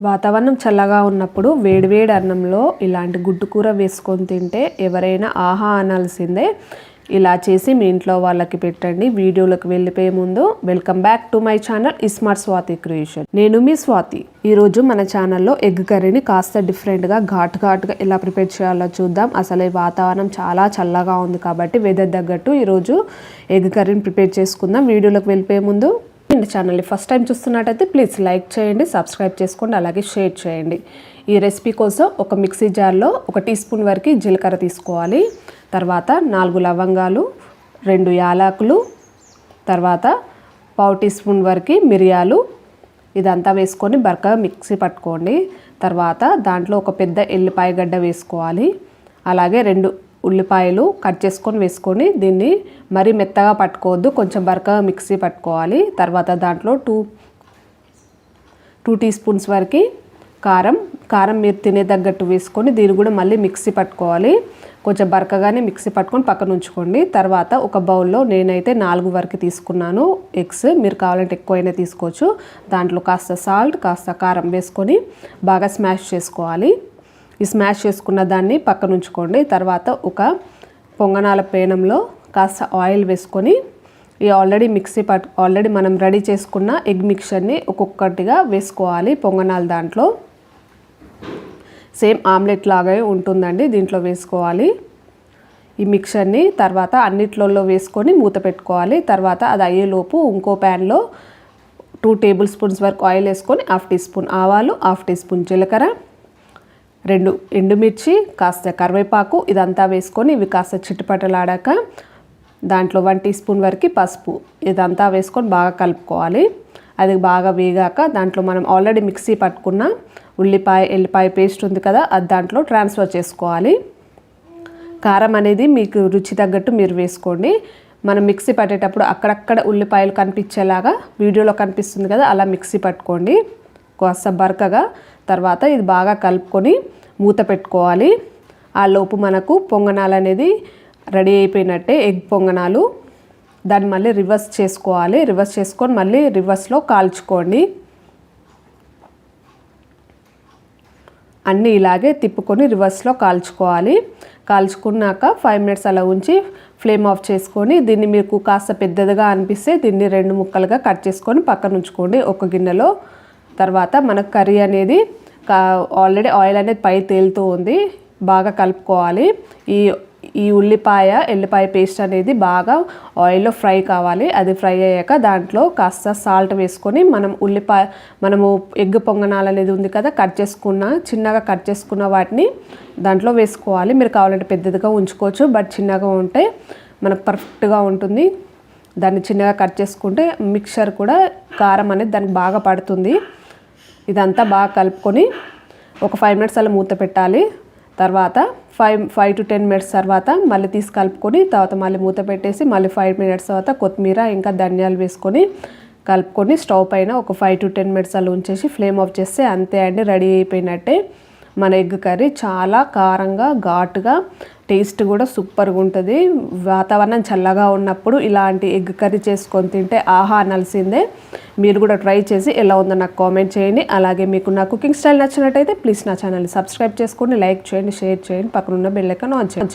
వాతావరణం చల్లగా ఉన్నప్పుడు వేడివేడి అన్నంలో ఇలాంటి గుడ్డు కూర వేసుకొని తింటే ఎవరైనా ఆహా అనాల్సిందే. ఇలా చేసి మీ ఇంట్లో వాళ్ళకి పెట్టండి. వీడియోలకు వెళ్ళిపోయే ముందు welcome back to my channel ismart Swathi creation. నేను మీ స్వాతి. ఈరోజు మన ఛానల్లో ఎగ్ కర్రీని కాస్త డిఫరెంట్గా ఘాట్ ఘాట్గా ఎలా ప్రిపేర్ చేయాలో చూద్దాం. అసలు ఈ వాతావరణం చాలా చల్లగా ఉంది కాబట్టి వెదర్ తగ్గట్టు ఈరోజు ఎగ్ కర్రీని ప్రిపేర్ చేసుకుందాం. వీడియోలకు వెళ్ళిపోయే ముందు నా ఛానల్ని ఫస్ట్ టైం చూస్తున్నట్టయితే ప్లీజ్ లైక్ చేయండి సబ్స్క్రైబ్ చేసుకోండి అలాగే షేర్ చేయండి. ఈ రెసిపీ కోసం ఒక మిక్సీ జార్లో ఒక టీ స్పూన్ వరకు జీలకర్ర తీసుకోవాలి. తర్వాత నాలుగు లవంగాలు రెండు యాలకులు తర్వాత పావు టీ స్పూన్ వరకు మిరియాలు ఇదంతా వేసుకొని బరకగా మిక్సీ పట్టుకోండి. తర్వాత దాంట్లో ఒక పెద్ద ఎల్లిపాయ గడ్డ వేసుకోవాలి. అలాగే రెండు ఉల్లిపాయలు కట్ చేసుకొని వేసుకొని దీన్ని మరీ మెత్తగా పట్టుకోవద్దు. కొంచెం బరకగా మిక్సీ పట్టుకోవాలి. తర్వాత దాంట్లో టూ టూ టీ స్పూన్స్ వరకు కారం కారం మీరు తినే తగ్గట్టు వేసుకొని దీన్ని కూడా మళ్ళీ మిక్సీ పట్టుకోవాలి. కొంచెం బరకగానే మిక్సీ పట్టుకొని పక్కన ఉంచుకోండి. తర్వాత ఒక బౌల్లో నేనైతే నాలుగు వరకు తీసుకున్నాను ఎగ్స్. మీరు కావాలంటే ఎక్కువైనా తీసుకోవచ్చు. దాంట్లో కాస్త సాల్ట్ కాస్త కారం వేసుకొని బాగా స్మాష్ చేసుకోవాలి. ఈ స్మాష్ చేసుకున్న దాన్ని పక్కన ఉంచుకోండి. తర్వాత ఒక పొంగనాల పేనంలో కాస్త ఆయిల్ వేసుకొని ఈ ఆల్రెడీ మిక్సీ పట్ ఆల్రెడీ మనం రెడీ చేసుకున్న ఎగ్ మిక్చర్ని ఒక్కొక్కటిగా వేసుకోవాలి పొంగనాల దాంట్లో. సేమ్ ఆమ్లెట్ లాగే ఉంటుందండి దీంట్లో వేసుకోవాలి. ఈ మిక్చర్ని తర్వాత అన్నిట్లలో వేసుకొని మూత పెట్టుకోవాలి. తర్వాత అది అయ్యేలోపు ఇంకో ప్యాన్లో టూ టేబుల్ స్పూన్స్ వరకు ఆయిల్ వేసుకొని హాఫ్ టీ స్పూన్ ఆవాలు హాఫ్ టీ స్పూన్ జీలకర్ర రెండు ఎండుమిర్చి కాస్త కరివేపాకు ఇదంతా వేసుకొని ఇవి కాస్త చిట్టుపట్టలాడాక దాంట్లో వన్ టీ స్పూన్ వరకు పసుపు ఇదంతా వేసుకొని బాగా కలుపుకోవాలి. అది బాగా వేగాక దాంట్లో మనం ఆల్రెడీ మిక్సీ పట్టుకున్న ఉల్లిపాయ ఎల్లిపాయ పేస్ట్ ఉంది కదా అది దాంట్లో ట్రాన్స్ఫర్ చేసుకోవాలి. కారం అనేది మీకు రుచి తగ్గట్టు మీరు వేసుకోండి. మనం మిక్సీ పట్టేటప్పుడు అక్కడక్కడ ఉల్లిపాయలు కనిపించేలాగా వీడియోలో కనిపిస్తుంది కదా అలా మిక్సీ పట్టుకోండి. కాస్త బరకగా తర్వాత ఇది బాగా కలుపుకొని మూత పెట్టుకోవాలి. ఆ లోపు మనకు పొంగనాలు అనేది రెడీ అయిపోయినట్టే ఎగ్ పొంగనాలు. దాన్ని మళ్ళీ రివర్స్ చేసుకోవాలి. రివర్స్ చేసుకొని మళ్ళీ రివర్స్లో కాల్చుకోండి. అన్నీ ఇలాగే తిప్పుకొని రివర్స్లో కాల్చుకోవాలి. కాల్చుకున్నాక ఫైవ్ మినిట్స్ అలా ఉంచి ఫ్లేమ్ ఆఫ్ చేసుకొని దీన్ని మీకు కాస్త పెద్దదిగా అనిపిస్తే దీన్ని రెండు ముక్కలుగా కట్ చేసుకొని పక్కన ఉంచుకోండి. ఒక గిన్నెలో తర్వాత మనకు కర్రీ అనేది ఆల్రెడీ ఆయిల్ అనేది పై తేలుతూ ఉంది. బాగా కలుపుకోవాలి. ఈ ఈ ఉల్లిపాయ ఎల్లిపాయ పేస్ట్ అనేది బాగా ఆయిల్లో ఫ్రై కావాలి. అది ఫ్రై అయ్యాక దాంట్లో కాస్త సాల్ట్ వేసుకొని మనం ఉల్లిపాయ మనము ఎగ్ పొంగనాలు అనేది ఉంది కదా కట్ చేసుకున్న చిన్నగా కట్ చేసుకున్న వాటిని దాంట్లో వేసుకోవాలి. మీరు కావాలంటే పెద్దదిగా ఉంచుకోవచ్చు బట్ చిన్నగా ఉంటే మనకు పర్ఫెక్ట్గా ఉంటుంది. దాన్ని చిన్నగా కట్ చేసుకుంటే మిక్చర్ కూడా కారం అనేది దానికి బాగా పడుతుంది. ఇదంతా బాగా కలుపుకొని ఒక ఫైవ్ మినిట్స్ అలా మూత పెట్టాలి. తర్వాత five five to ten minutes తర్వాత మళ్ళీ తీసి కలుపుకొని తర్వాత మళ్ళీ మూత పెట్టేసి మళ్ళీ ఫైవ్ మినిట్స్ తర్వాత కొత్తిమీర ఇంకా ధనియాలు వేసుకొని కలుపుకొని స్టవ్ పైన ఒక ఫైవ్ టు టెన్ మినిట్స్ అలా ఉంచేసి ఫ్లేమ్ ఆఫ్ చేస్తే అంతే అండి రెడీ అయిపోయినట్టే. మన ఎగ్ కర్రీ చాలా కారంగా ఘాటుగా టేస్ట్ కూడా సూపర్గా ఉంటుంది. వాతావరణం చల్లగా ఉన్నప్పుడు ఇలాంటి ఎగ్ కర్రీ చేసుకొని తింటే ఆహా అనాల్సిందే. మీరు కూడా ట్రై చేసి ఎలా ఉందో నాకు కామెంట్ చేయండి. అలాగే మీకు నా కుకింగ్ స్టైల్ నచ్చినట్టయితే ప్లీజ్ నా ఛానల్ని సబ్స్క్రైబ్ చేసుకోండి లైక్ చేయండి షేర్ చేయండి. పక్కనున్న ఉన్న బెల్ ఆన్ చేయండి.